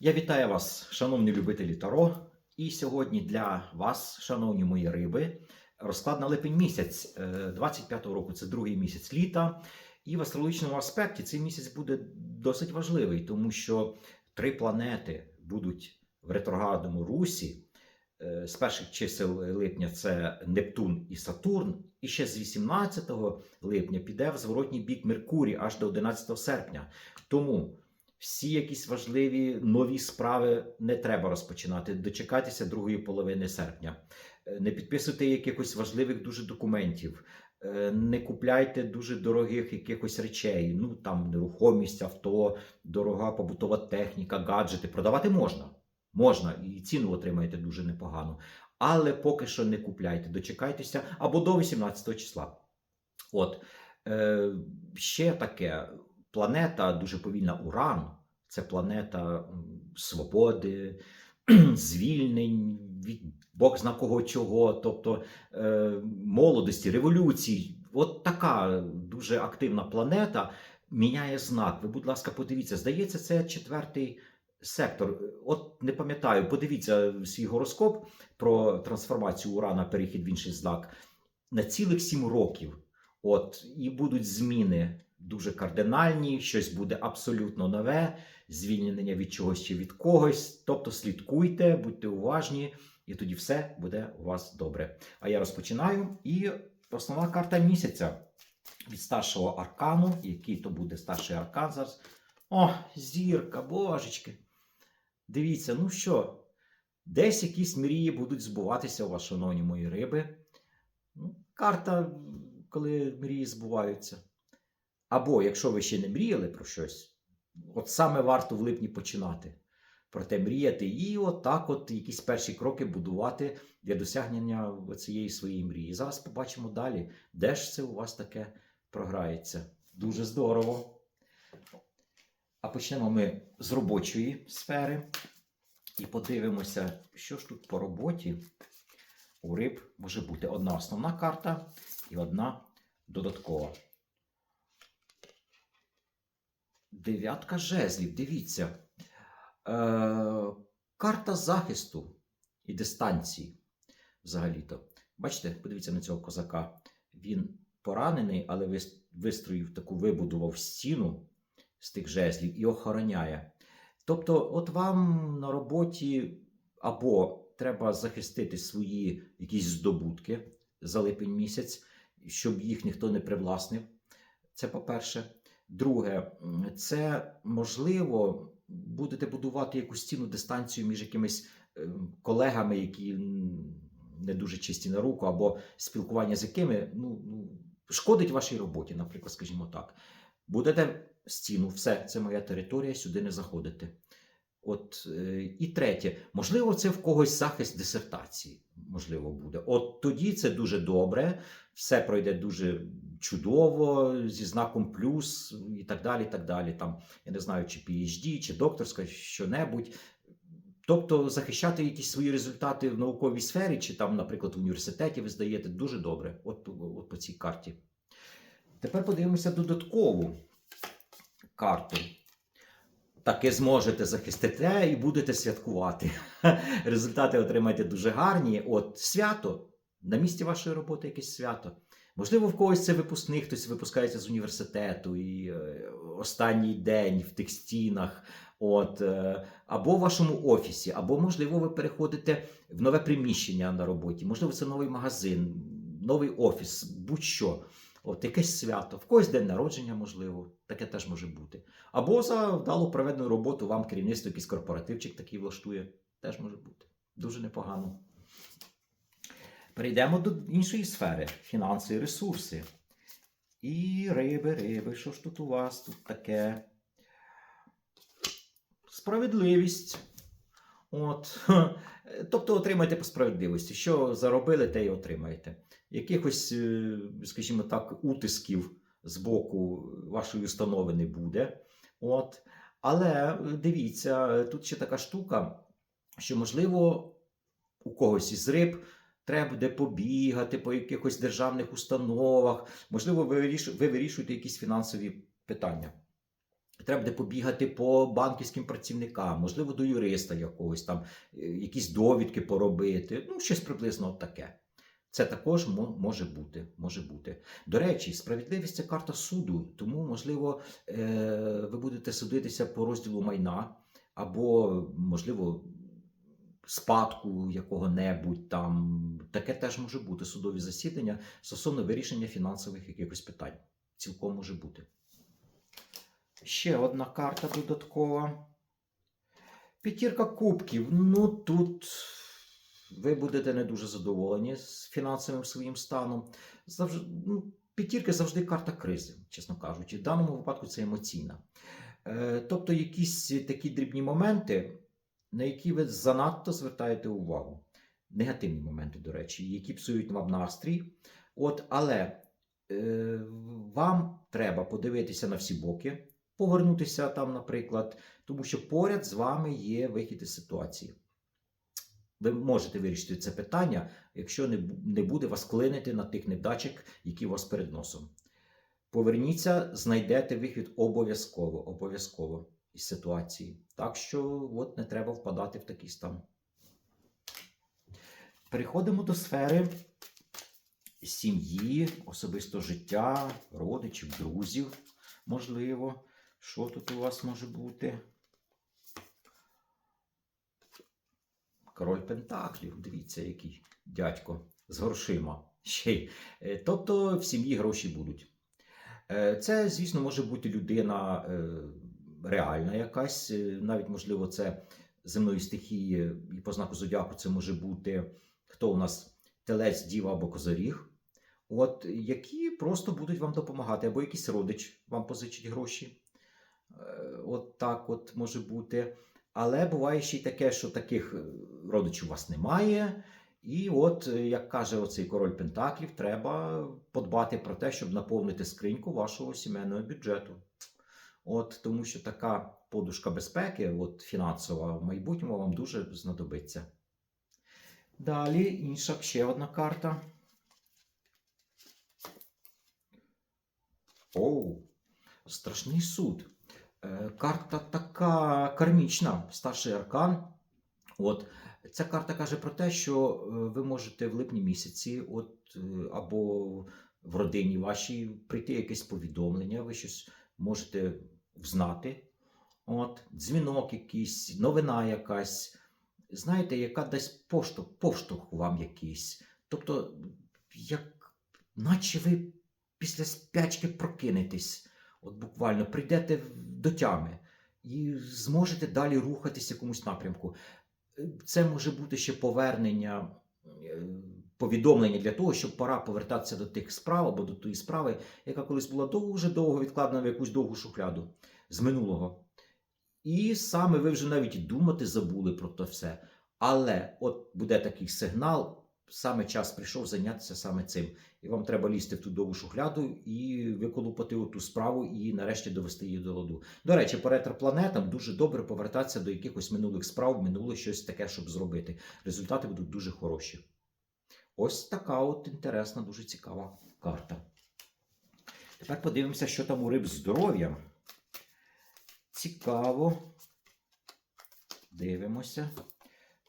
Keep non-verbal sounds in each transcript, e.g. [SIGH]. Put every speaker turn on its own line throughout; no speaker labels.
Я вітаю вас, шановні любителі Таро. І сьогодні для вас, шановні мої риби, розклад на липень місяць е, 25-го року. Це другий місяць літа. І в астрологічному аспекті цей місяць буде досить важливий, тому що три планети будуть в ретроградному русі. Е, З перших чисел липня це Нептун і Сатурн, і ще з 18 липня піде в зворотній бік Меркурій аж до 11 серпня. Тому всі якісь важливі нові справи не треба розпочинати. Дочекайтеся другої половини серпня. Е, Не підписуйте якихось важливих дуже документів. Е, Не купляйте дуже дорогих якихось речей. Ну там нерухомість, авто, дорога побутова техніка, гаджети. Продавати можна. Можна і ціну отримаєте дуже непогано. Але поки що не купляйте, дочекайтеся або до 18 числа. От е, ще таке планета дуже повільна Уран. Це планета свободи, [CLEARS THROAT] звільнень від Бог зна кого чого, тобто е, молодості, революцій. От така дуже активна планета міняє знак. Ви, будь ласка, подивіться, здається, це четвертий сектор. От не пам'ятаю, подивіться свій гороскоп про трансформацію Урана, перехід в інший знак на цілих сім років. От і будуть зміни дуже кардинальні, щось буде абсолютно нове, звільнення від чогось чи від когось. Тобто слідкуйте, будьте уважні, і тоді все буде у вас добре. А я розпочинаю. І основна карта місяця від старшого аркану. Який то буде старший аркан зараз? О, зірка, божечки. Дивіться, ну що, десь якісь мрії будуть збуватися у вас, шановні мої риби. Ну, карта, коли мрії збуваються. Або якщо ви ще не мріяли про щось, от саме варто в липні починати про те мріяти, і от от якісь перші кроки будувати для досягнення цієї своєї мрії. Зараз побачимо далі, де ж це у вас таке програється. Дуже здорово. А почнемо ми з робочої сфери і подивимося, що ж тут по роботі у риб може бути одна основна карта і одна додаткова. Дев'ятка жезлів. Дивіться. Е, карта захисту і дистанції. Взагалі-то. Бачите, подивіться на цього козака. Він поранений, але вистроїв таку вибудував стіну з тих жезлів і охороняє. Тобто, от вам на роботі або треба захистити свої якісь здобутки за липень місяць, щоб їх ніхто не привласнив. Це по-перше. Друге, це можливо будете будувати якусь стіну дистанцію між якимись ем, колегами, які не дуже чисті на руку, або спілкування з якими ну, ну, шкодить вашій роботі, наприклад, скажімо так. Будете стіну, все, це моя територія, сюди не заходите. От е, і третє, можливо, це в когось захист дисертації. Можливо, буде. От тоді це дуже добре, все пройде дуже чудово, зі знаком плюс і так далі. і так далі. Там, я не знаю, чи PhD, чи докторська, що-небудь. Тобто захищати якісь свої результати в науковій сфері, чи там, наприклад, в університеті ви здаєте дуже добре. От, от по цій карті. Тепер подивимося додаткову карту. Таки зможете захистити і будете святкувати. [LAUGHS] Результати отримаєте дуже гарні. От свято на місці вашої роботи якесь свято. Можливо, в когось це випускник, хтось випускається з університету і е, останній день в тих стінах, от, е, або в вашому офісі, або, можливо, ви переходите в нове приміщення на роботі, можливо, це новий магазин, новий офіс, будь-що. От якесь свято, в когось день народження, можливо, таке теж може бути. Або за вдало проведену роботу вам керівництво якийсь корпоративчик такий влаштує, теж може бути. Дуже непогано. Перейдемо до іншої сфери фінанси і ресурси. І риби, риби, що ж тут у вас тут таке? Справедливість. От. [LAUGHS] Тобто отримаєте по справедливості. Що заробили, те й отримаєте. Якихось, е, скажімо так, утисків з боку вашої установи не буде. От. Але е, дивіться, тут ще така штука, що, можливо, у когось із риб треба буде побігати по якихось державних установах, можливо, ви, виріш... ви вирішуєте якісь фінансові питання. Треба буде побігати по банківським працівникам, можливо, до юриста якогось там, е, якісь довідки поробити. Ну, щось приблизно таке. Це також може бути. може бути. До речі, справедливість це карта суду, тому, можливо, е, ви будете судитися по розділу майна, або, можливо, спадку якого-небудь там. Таке теж може бути судові засідання стосовно вирішення фінансових якихось питань. Цілком може бути. Ще одна карта додаткова. П'ятірка кубків. Ну тут ви будете не дуже задоволені з фінансовим своїм станом. Завжди, ну, п'ятірка завжди карта кризи, чесно кажучи. В даному випадку це емоційна. Е, тобто якісь такі дрібні моменти, на які ви занадто звертаєте увагу. Негативні моменти, до речі, які псують вам настрій. От, але е, вам треба подивитися на всі боки, повернутися там, наприклад, тому що поряд з вами є вихід із ситуації. Ви можете вирішити це питання, якщо не, не буде вас клинити на тих невдачок, які у вас перед носом. Поверніться, знайдете вихід обов'язково, обов'язково із ситуації. Так що от не треба впадати в такий стан. Переходимо до сфери сім'ї, особисто життя, родичів, друзів, можливо. Що тут у вас може бути? Король Пентаклів, дивіться, який дядько з грошима. Ще й. Е, Тобто в сім'ї гроші будуть. Е, Це, звісно, може бути людина е, реальна якась, е, навіть, можливо, це земної стихії і по знаку зодіаку це може бути хто у нас телець, діва або козоріг. От, які просто будуть вам допомагати, або якийсь родич вам позичить гроші. Е, От так от може бути. Але буває ще й таке, що таких е, родичів у вас немає. І от, як каже оцей король Пентаклів, треба подбати про те, щоб наповнити скриньку вашого сімейного бюджету. От, тому що така подушка безпеки, от, фінансова, в майбутньому вам дуже знадобиться. Далі інша ще одна карта. Оу, страшний суд. Е, Карта така кармічна, старший аркан. От, ця карта каже про те, що е, ви можете в липні місяці, от, е, або в родині вашій прийти якесь повідомлення, ви щось можете взнати. От, дзвінок якийсь, новина якась. Знаєте, яка дасть поштовх, поштовх вам якийсь. Тобто, як, наче ви після спячки прокинетесь, от буквально прийдете до тями і зможете далі рухатись в якомусь напрямку. Е, Це може бути ще повернення, е, повідомлення для того, щоб пора повертатися до тих справ або до тої справи, яка колись була дуже довго відкладена в якусь довгу шухляду з минулого. І саме ви вже навіть думати забули про те все. Але от буде такий сигнал, саме час прийшов зайнятися саме цим. І вам треба лізти в ту довгу шухляду і виколупати ту справу і нарешті довести її до ладу. До речі, по ретропланетам дуже добре повертатися до якихось минулих справ, минуле щось таке, щоб зробити. Результати будуть дуже хороші. Ось така от інтересна, дуже цікава карта. Тепер подивимося, що там у риб здоров'ям. Цікаво. Дивимося.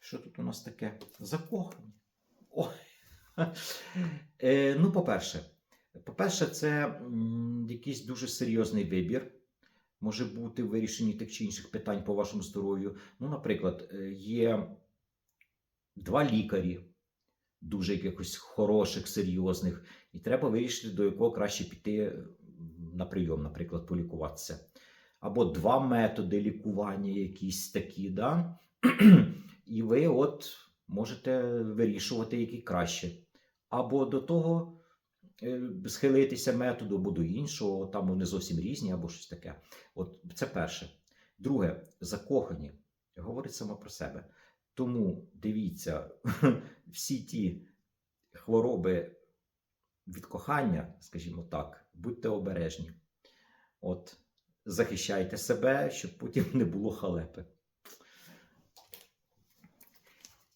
Що тут у нас таке? Закохані. Ой. Е, ну, по-перше, по-перше, це якийсь дуже серйозний вибір. Може бути в вирішенні тих чи інших питань по вашому здоров'ю. Ну, наприклад, е, є два лікарі, дуже якихось хороших, серйозних, і треба вирішити, до якого краще піти на прийом, наприклад, полікуватися. Або два методи лікування, якісь такі, да? [CLEARS THROAT] і ви от можете вирішувати, який краще. Або до того е, схилитися методу, або до іншого, там вони зовсім різні, або щось таке. От це перше. Друге, закохані. Говорить само про себе. Тому дивіться, [LAUGHS] всі ті хвороби від кохання, скажімо так, будьте обережні. От, захищайте себе, щоб потім не було халепи.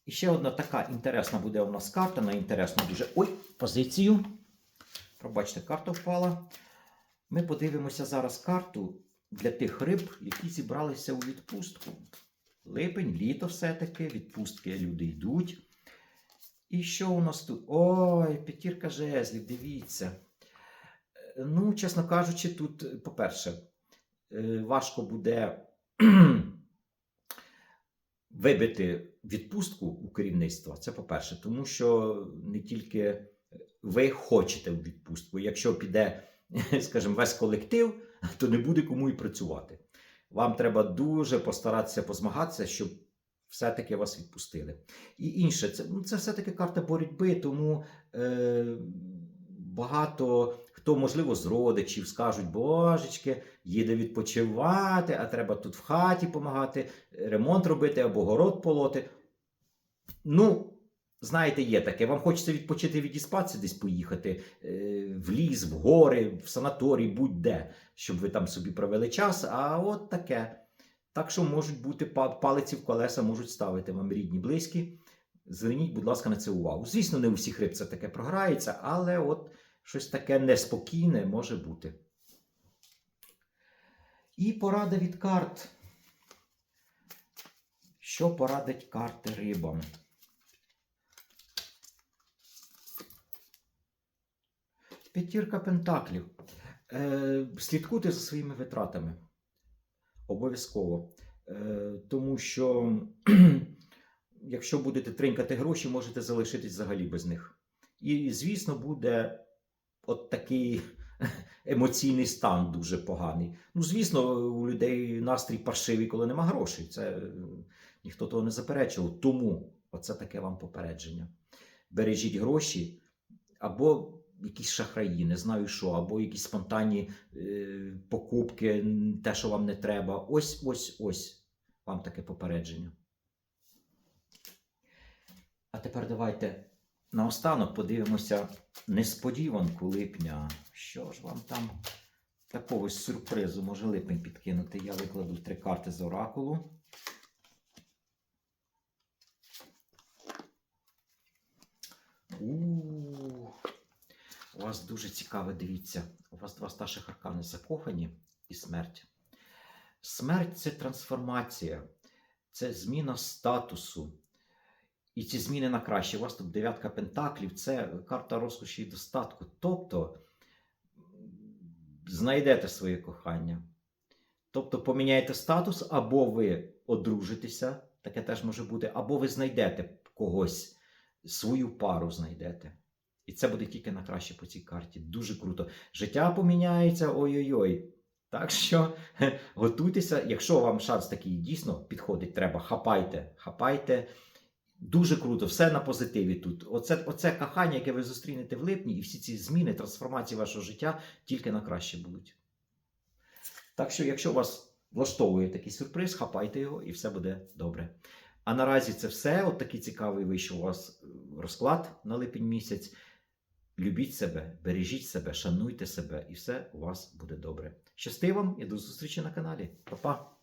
І ще одна така інтересна буде у нас карта, на інтересну дуже. Ой, позицію. Пробачте, карта впала. Ми подивимося зараз карту для тих риб, які зібралися у відпустку. Липень, літо все-таки, відпустки люди йдуть. І що у нас тут? Ой, п'ятірка жезлів, дивіться. Ну, чесно кажучи, тут, по-перше, е, важко буде [CLEARS THROAT] вибити відпустку у керівництва. Це по-перше, тому що не тільки ви хочете у відпустку. Якщо піде, [LAUGHS] скажімо, весь колектив, то не буде кому і працювати. Вам треба дуже постаратися позмагатися, щоб все-таки вас відпустили. І інше, це, ну, це все-таки карта боротьби, тому е, багато хто, можливо, з родичів скажуть, божечки, їде відпочивати, а треба тут в хаті допомагати, ремонт робити або город полоти. Ну, знаєте, є таке. Вам хочеться відпочити відіспатися, десь поїхати е, в ліс, в гори, в санаторій, будь-де, щоб ви там собі провели час. А от таке. Так що можуть бути па- палиці в колеса, можуть ставити вам рідні, близькі. Зверніть, будь ласка, на це увагу. Звісно, не у всіх риб це таке програється, але от щось таке неспокійне може бути. І порада від карт. Що порадить карти рибам? П'ятірка пентаклів. Е, слідкуйте за своїми витратами. Обов'язково. Е, тому що, [CLEARS THROAT] якщо будете тринькати гроші, можете залишитись взагалі без них. І, звісно, буде от такий [LAUGHS] емоційний стан дуже поганий. Ну, звісно, у людей настрій паршивий, коли нема грошей. Це е, ніхто того не заперечував. Тому оце таке вам попередження. Бережіть гроші або якісь шахраї, не знаю що, або якісь спонтанні е, покупки, те, що вам не треба. Ось, ось, ось вам таке попередження. А тепер давайте наостанок подивимося несподіванку липня. Що ж вам там такого сюрпризу може липень підкинути? Я викладу три карти з оракулу. У, у вас дуже цікаво, дивіться. У вас два старших аркани закохані і смерть. Смерть це трансформація, це зміна статусу. І ці зміни на краще. У вас тут дев'ятка пентаклів, це карта розкоші і достатку. Тобто знайдете своє кохання. Тобто поміняєте статус, або ви одружитеся, таке теж може бути, або ви знайдете когось, свою пару знайдете. І це буде тільки на краще по цій карті. Дуже круто. Життя поміняється, ой-ой-ой. Так що [LAUGHS] готуйтеся, якщо вам шанс такий дійсно підходить, треба, хапайте, хапайте. Дуже круто, все на позитиві тут. Оце, оце кохання, яке ви зустрінете в липні, і всі ці зміни, трансформації вашого життя тільки на краще будуть. Так що, якщо вас влаштовує такий сюрприз, хапайте його і все буде добре. А наразі це все. От такий цікавий вийшов у вас е, розклад на липень місяць. Любіть себе, бережіть себе, шануйте себе, і все у вас буде добре. Щасти вам і до зустрічі на каналі. Па-па!